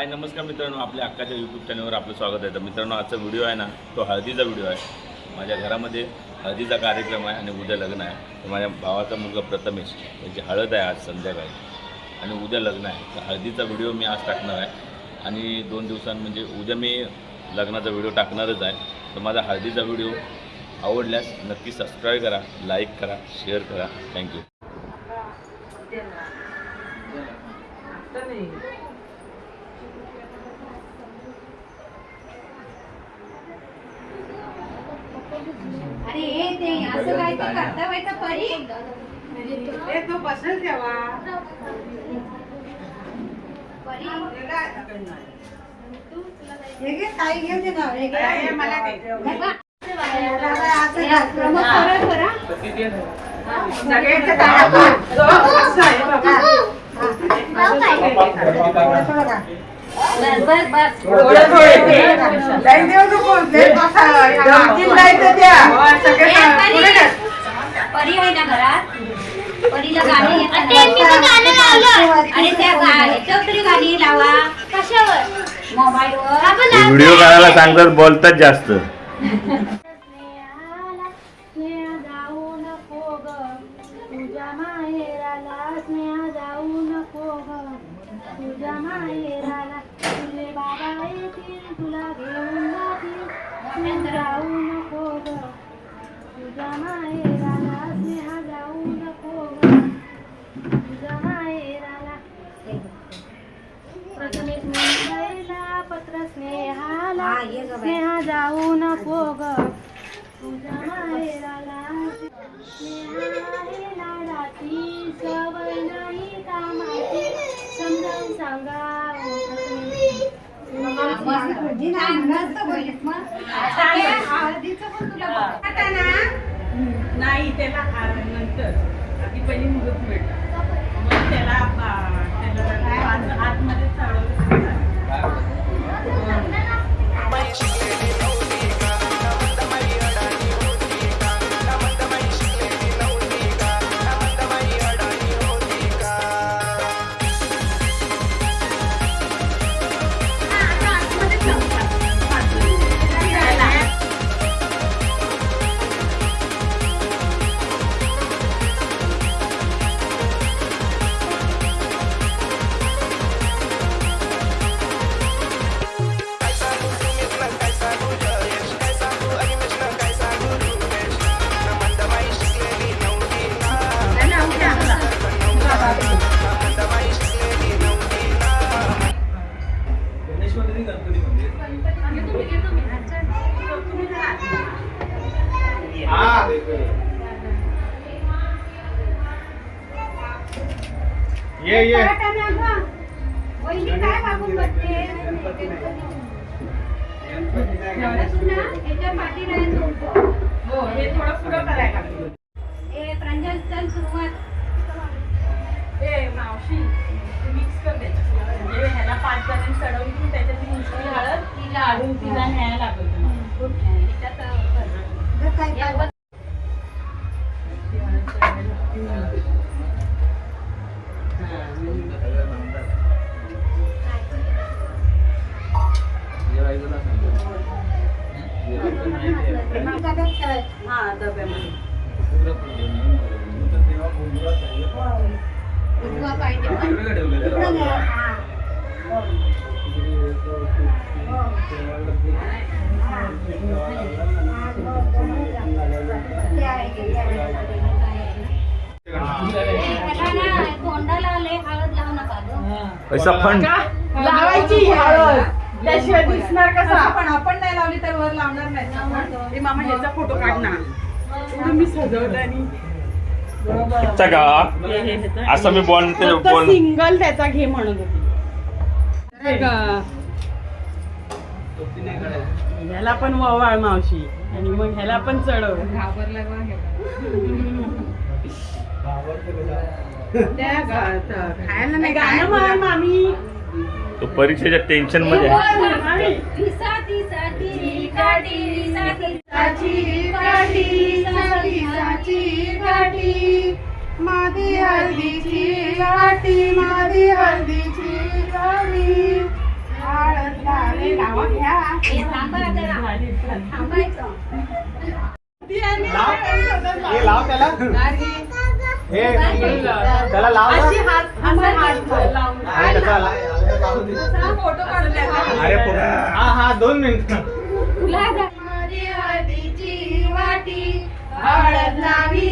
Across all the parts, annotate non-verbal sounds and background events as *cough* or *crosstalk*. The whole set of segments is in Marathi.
हाय नमस्कार मित्रांनो आपल्या अक्काच्या यूट्यूब चॅनलवर आपलं स्वागत आहे. तर मित्रांनो आजचा व्हिडिओ आहे ना तो हळदीचा व्हिडिओ आहे. माझ्या घरामध्ये हळदीचा कार्यक्रम आहे आणि उद्या लग्न आहे. तर माझ्या भावाचा मुलगा प्रथमेश त्याची हळद आहे आज संध्याकाळी. आणि उद्या लग्न आहे. तर हळदीचा व्हिडिओ मी आज टाकणार आहे. आणि दोन दिवसां म्हणजे उद्या मी लग्नाचा व्हिडिओ टाकणारच आहे. तर माझा हळदीचा व्हिडिओ आवडल्यास नक्की सबस्क्राईब करा लाईक करा शेअर करा. थँक्यू अरे हे ते असं काय ते करता बायचा परी? ए, तो बसेल तेव्हा. परी? हे घे, ताई घे ते ना, हे घे. मला दे. मग सरळ करा. सगळ्यांचं काय आपण? असं आहे बघा. थोडं देऊ नको. बसा. द्या. सगळे. पुढे. परी ना घरात परीला गाणी येतात त्या तरी गाणी लावा कशावर मोबाईलवर व्हिडिओ करायला सांगतात बोलतात जास्त *laughs* स्नेहाला स्नेहा जाऊ नको ग तुझ्या माहेराला लाडाची सवय नाही कामाची समजावून सांगा प्रथमेश. आता ना, नाही त्याला नंतर आधी पहिली मुदत मिळतं. मग त्याला सुरुवात. ए मावशी मिक्स कर म्हणजे ह्याला पाच जणांनी चढवून तू त्याच्यात नुसती हळद तिला काढून तिला न्यायला लागत ह्याच्यात. हा डब्यामध्ये. पैसा फंड लावायची हळद. त्याशिवाय दिसणार कसा? पण आपण नाही लावली तर वर लावणार नाही. मामा ह्याचा फोटो काढ ना एवढं मी सजवलं आणि अच्छा का? असं मी बोल ते बोल सिंगल त्याचा घे म्हणत होती. ह्याला पण ववाळ मावशी. आणि मग ह्याला पण चढव गा- खायला नाही गाणं म्हण मामी. तो परीक्षेच्या टेन्शनमध्ये साची काठी माझी हळदीची गाठी माझी हळदीची गाठी हे लाव त्याला. अरे हा हा दोन मिनिट. वाटी हळद लावी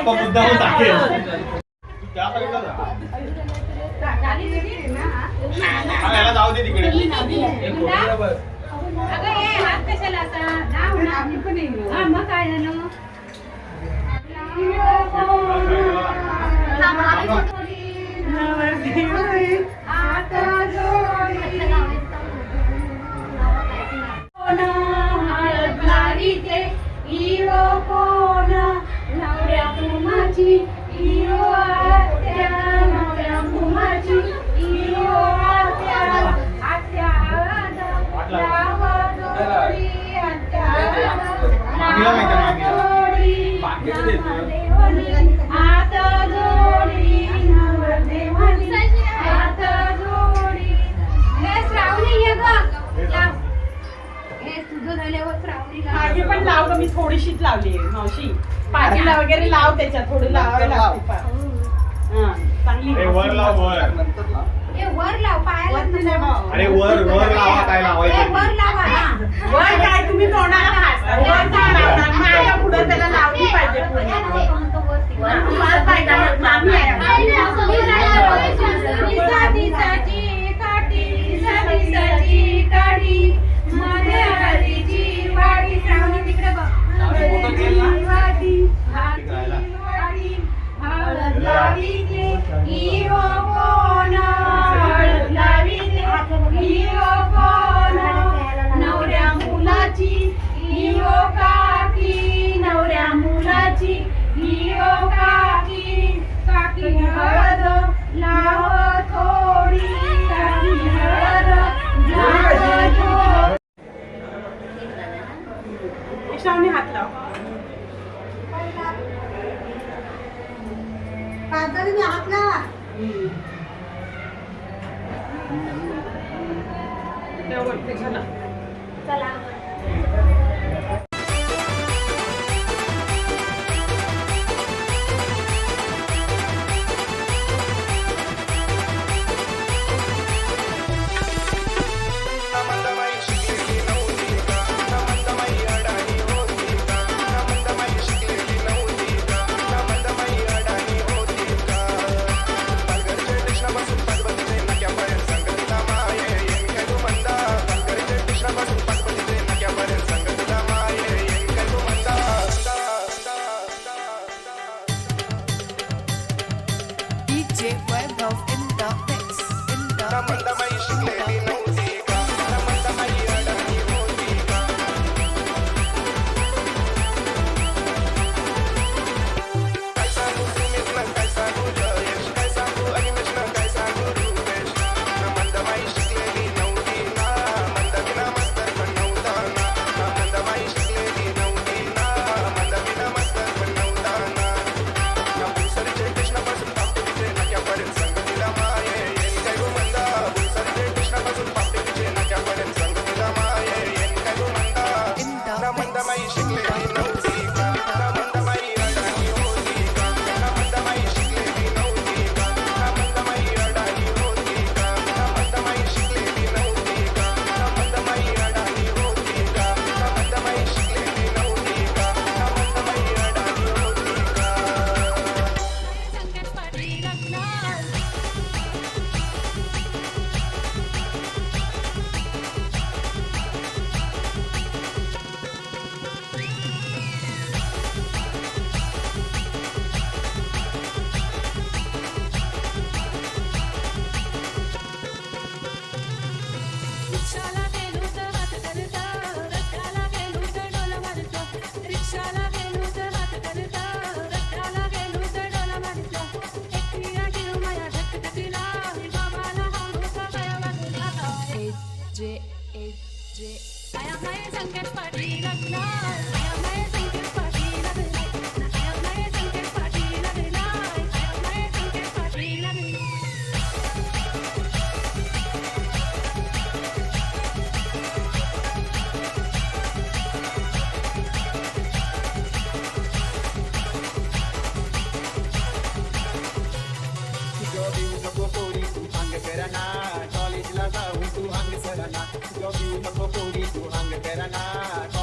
आपण आपण मुद्दामून टाकेल त्या साईडला जा. हा, याला जाऊ दे तिकडे. हात हा मग काय झालं? कुमाची आत्या कुमाची आत्या आत्या आत्या. जोडी नवरदेवानी. जोडी. हे श्रावणी ये ग. हे तुझं झाल्यावर पण मी थोडीशीच लावली आहे, मावशी. पाठीला वगैरे लाव त्याच्यात थोडी लावावी लागते पा- हा, चांगली अरे वर लाव वर हे वर लाव पायाला वरती नाही भाऊ. अरे वर वर लावा काय हे लावायचं वर लावा हा. वर काय तुम्ही तोंडाला हात वर काय लावणार? मागं पुढं त्याला लावली पाहिजे पुढे. तुम्हाला पाहिजे ना? मामी आहे. श्रावणी हात लाव. पाजारीने हात लावा. झाला चला. कॉलेजला जाऊ तू अंग सरला तुझ्या नको पोरी तू i don't ganana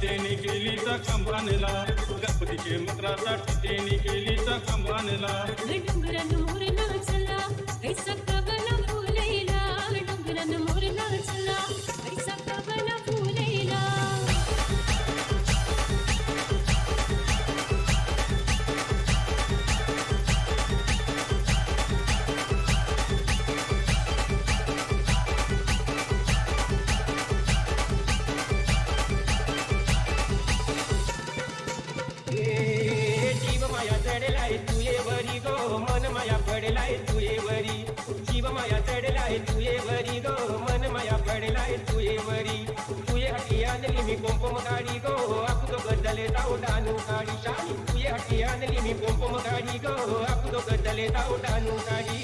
त्याने केलीचा कंबानला गणपतीचे मंत्रासाठी त्याने केलीचा कंबानला डोंगरांवर जीव माया चढलाय तुये वरी गो. मन माया पडलाय तुये वरी. तुये हटी आणली मी कोंपम काढी गो. आपलो गदले जाऊ काढी शाही. तुये हटी आणली मी कोंपम काढी गो. आपलो गदले जाऊ डानू काढी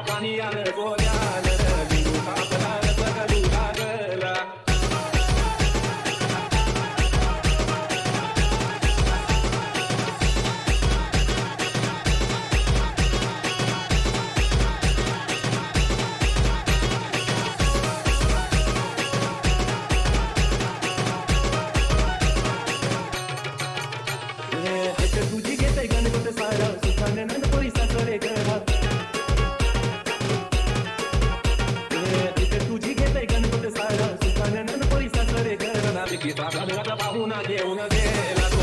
पाणी आलं गोल्यानं चिकित्सा पाहून घेऊन गेला